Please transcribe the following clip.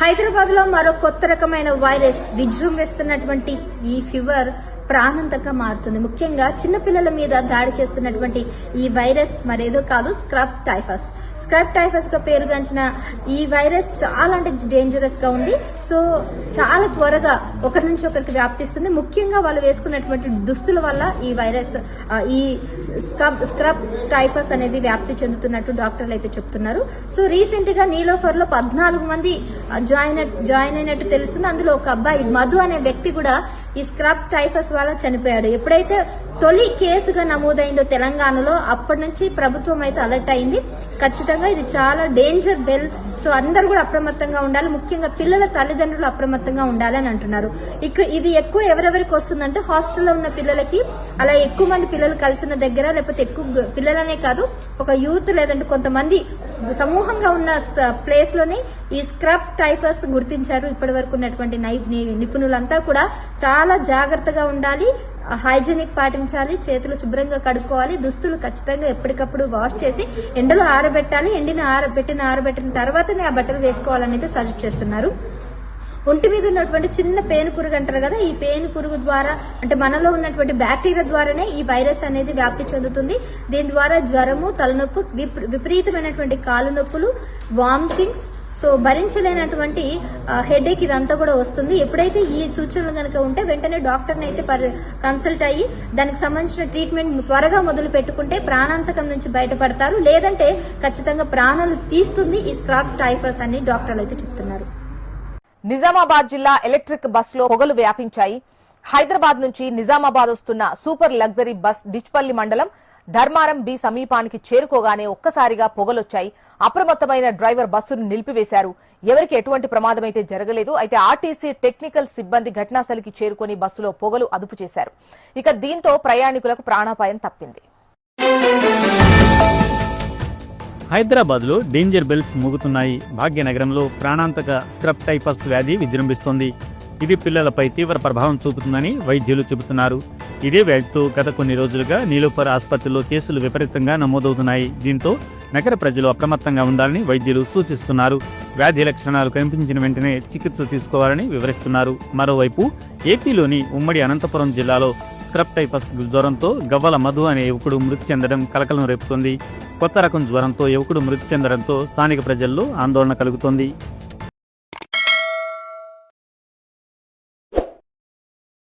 హైదరాబాద్లో మరో కొత్త రకమైన వైరస్ విజృంభిస్తున్నటువంటి ఈ ఫీవర్ ప్రాణాంతకంగా మారుతుంది. ముఖ్యంగా చిన్నపిల్లల మీద దాడి చేస్తున్నటువంటి ఈ వైరస్ మరేదో కాదు స్క్రబ్ టైఫస్. స్క్రబ్ టైఫస్గా పేరుగాంచిన ఈ వైరస్ చాలా అంటే డేంజరస్గా ఉంది. సో చాలా త్వరగా ఒకరి నుంచి ఒకరికి వ్యాప్తిస్తుంది. ముఖ్యంగా వాళ్ళు వేసుకున్నటువంటి దుస్తుల వల్ల ఈ వైరస్ ఈ స్క్రబ్ స్క్రబ్ టైఫస్ అనేది వ్యాప్తి చెందుతున్నట్టు డాక్టర్లు అయితే చెప్తున్నారు. సో రీసెంట్గా నీలోఫర్లో పద్నాలుగు మంది జాయిన్ జాయిన్ అయినట్టు తెలుస్తుంది. అందులో ఒక అబ్బాయి మధు అనే వ్యక్తి కూడా ఈ స్క్రబ్ టైఫస్ వల్ల చనిపోయాడు. ఎప్పుడైతే తొలి కేసుగా నమోదైందో తెలంగాణలో అప్పటి నుంచి ప్రభుత్వం అయితే అలర్ట్ అయింది. ఖచ్చితంగా ఇది చాలా డేంజర్ బెల్. సో అందరూ కూడా అప్రమత్తంగా ఉండాలి. ముఖ్యంగా పిల్లల తల్లిదండ్రులు అప్రమత్తంగా ఉండాలి అని అంటున్నారు. ఇక ఇది ఎక్కువ ఎవరెవరికి వస్తుందంటే హాస్టల్లో ఉన్న పిల్లలకి అలా ఎక్కువ మంది పిల్లలు కలిసిన దగ్గర లేకపోతే ఎక్కువ పిల్లలనే కాదు ఒక యూత్ లేదంటే కొంతమంది సమూహంగా ఉన్న ప్లేస్లోనే ఈ స్క్రబ్ టైఫస్ గుర్తించారు. ఇప్పటి వరకు ఉన్నటువంటి ని- నిపుణులంతా కూడా చాలా జాగ్రత్తగా ఉండాలి హైజీనిక్ పాటించాలి చేతులు శుభ్రంగా కడుక్కోవాలి దుస్తులు ఖచ్చితంగా ఎప్పటికప్పుడు వాష్ చేసి ఎండలో ఆరబెట్టాలి. ఎండిన ఆరబెట్టిన ఆరబెట్టిన తర్వాతనే ఆ బట్టలు వేసుకోవాలని అయితే సజెస్ట్ చేస్తున్నారు. ఒంటి మీద ఉన్నటువంటి చిన్న పేను పురుగు అంటారు కదా ఈ పేను పురుగు ద్వారా అంటే మనలో ఉన్నటువంటి బ్యాక్టీరియా ద్వారానే ఈ వైరస్ అనేది వ్యాప్తి చెందుతుంది. దీని ద్వారా జ్వరము తలనొప్పి విపరీతమైనటువంటి కాలు నొప్పులు వామిటింగ్స్ సో భరించలేనటువంటి హెడేక్ ఇదంతా కూడా వస్తుంది. ఎప్పుడైతే ఈ సూచనలు కనుక ఉంటే వెంటనే డాక్టర్ని అయితే కన్సల్ట్ అయ్యి దానికి సంబంధించిన ట్రీట్మెంట్ త్వరగా మొదలు పెట్టుకుంటే ప్రాణాంతకం నుంచి బయటపడతారు. లేదంటే ఖచ్చితంగా ప్రాణాలు తీస్తుంది ఈ స్క్రాప్ టైఫస్ అని డాక్టర్లు అయితే చెప్తున్నారు. నిజామాబాద్ జిల్లా ఎలక్ట్రిక్ బస్సులో పొగలు వ్యాపించాయి. హైదరాబాద్ నుంచి నిజామాబాద్ వస్తున్న సూపర్ లగ్జరీ బస్ డిచ్పల్లి మండలం ధర్మారం బి సమీపానికి చేరుకోగానే ఒక్కసారిగా పొగలొచ్చాయి. అప్రమత్తమైన డ్రైవర్ బస్సును నిలిపివేశారు. ఎవరికి ఎటువంటి ప్రమాదం అయితే జరగలేదు అయితే ఆర్టీసీ టెక్నికల్ సిబ్బంది ఘటనాస్థలికి చేరుకొని బస్సులో పొగలు అదుపు చేశారు. ఇక దీంతో ప్రయాణికులకు ప్రాణాపాయం తప్పింది. హైదరాబాద్లో డేంజర్ బెల్స్ మోగుతున్నాయి. భాగ్యనగరంలో ప్రాణాంతక స్క్రబ్ టైపస్ వ్యాధి విజృంభిస్తోంది. ఇది పిల్లలపై తీవ్ర ప్రభావం చూపుతుందని వైద్యులు చెబుతున్నారు. ఇదే వ్యాధితో గత కొన్ని రోజులుగా నీలోఫర్ ఆసుపత్రిలో కేసులు విపరీతంగా నమోదవుతున్నాయి. దీంతో నగర ప్రజలు అప్రమత్తంగా ఉండాలని వైద్యులు సూచిస్తున్నారు. వ్యాధి లక్షణాలు కనిపించిన వెంటనే చికిత్స తీసుకోవాలని వివరిస్తున్నారు. మరోవైపు ఏపీలోని ఉమ్మడి అనంతపురం జిల్లాలో స్క్రబ్ టైపస్ జ్వరంతో గవ్వల మధు అనే యువకుడు మృతి చెందడం కలకలం రేపుతోంది. కొత్త రకం జ్వరంతో యువకుడు మృతి చెందడంతో స్థానిక ప్రజల్లో ఆందోళన కలుగుతోంది.